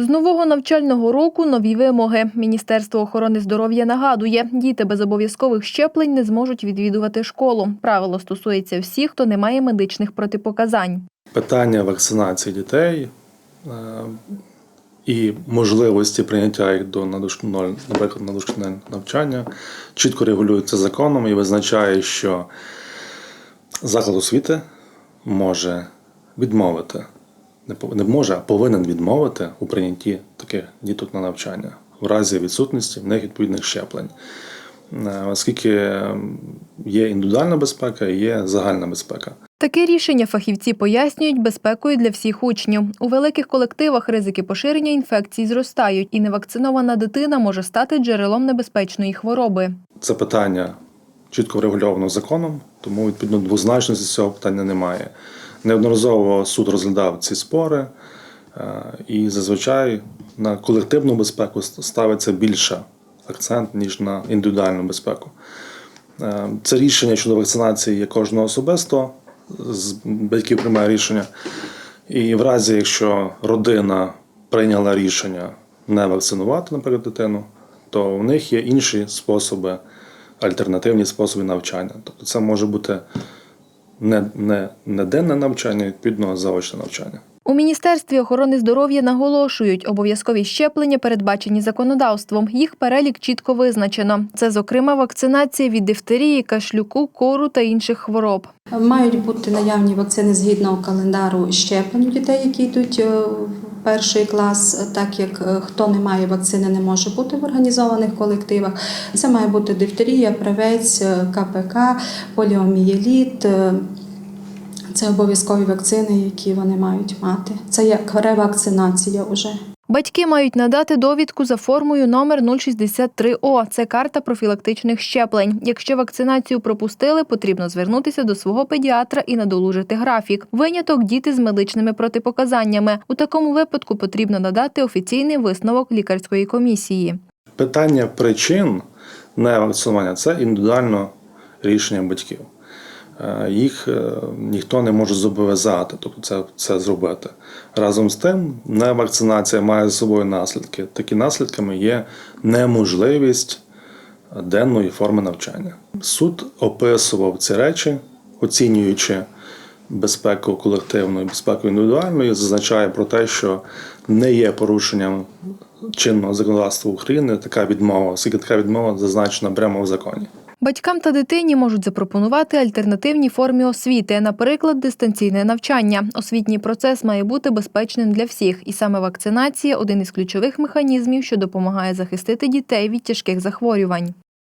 З нового навчального року нові вимоги. Міністерство охорони здоров'я нагадує, діти без обов'язкових щеплень не зможуть відвідувати школу. Правило стосується всіх, хто не має медичних протипоказань. питання вакцинації дітей е, і можливості прийняття їх до надошкільного, наприклад, на навчання чітко регулюється законом і визначає, що заклад освіти може відмовити, не може, а повинен відмовити у прийнятті таких діток на навчання в разі відсутності в них відповідних щеплень. Е, Оскільки є індивідуальна безпека є загальна безпека. Таке рішення фахівці пояснюють безпекою для всіх учнів. У великих колективах ризики поширення інфекцій зростають, і невакцинована дитина може стати джерелом небезпечної хвороби. Це питання чітко врегульовано законом, тому відповідно двозначності цього питання немає. Неодноразово суд розглядав ці спори, е, і зазвичай на колективну безпеку ставиться більше акцент, ніж на індивідуальну безпеку. Е, Це рішення щодо вакцинації є кожного особисто, з батьків приймає рішення. І в разі, якщо родина прийняла рішення не вакцинувати, наприклад, дитину, то в них є інші способи, альтернативні способи навчання. Тобто це може бути не, не, не денне навчання, відповідно заочне навчання. У Міністерстві охорони здоров'я наголошують, обов'язкові щеплення передбачені законодавством. Їх перелік чітко визначено. Це, зокрема, вакцинація від дифтерії, кашлюку, кору та інших хвороб. Мають бути наявні вакцини згідно календару щеплень дітей, які йдуть е, в перший клас, так як е, хто не має вакцини, не може бути в організованих колективах. Це має бути дифтерія, правець, е, КПК, поліомієліт. Це обов'язкові вакцини, які вони мають мати. Це як ревакцинація уже. Батьки мають надати довідку за формою номер 063О. Це карта профілактичних щеплень. Якщо вакцинацію пропустили, потрібно звернутися до свого педіатра і надолужити графік. Виняток діти з медичними протипоказаннями. У такому випадку потрібно надати офіційний висновок лікарської комісії. Питання причин невакцинування це індивідуально рішення батьків. Е, Їх е, ніхто не може зобов'язати, тобто це, це зробити. Разом з тим, невакцинація має за собою наслідки. Такі наслідками є неможливість денної форми навчання. Суд описував ці речі, оцінюючи безпеку колективної, безпеку індивідуальної, зазначає про те, що не є порушенням чинного законодавства України така відмова, оскільки така відмова зазначена прямо в законі. Батькам та дитині можуть запропонувати альтернативні форми освіти, наприклад, дистанційне навчання. Освітній процес має бути безпечним для всіх, і саме вакцинація один із ключових механізмів, що допомагає захистити дітей від тяжких захворювань.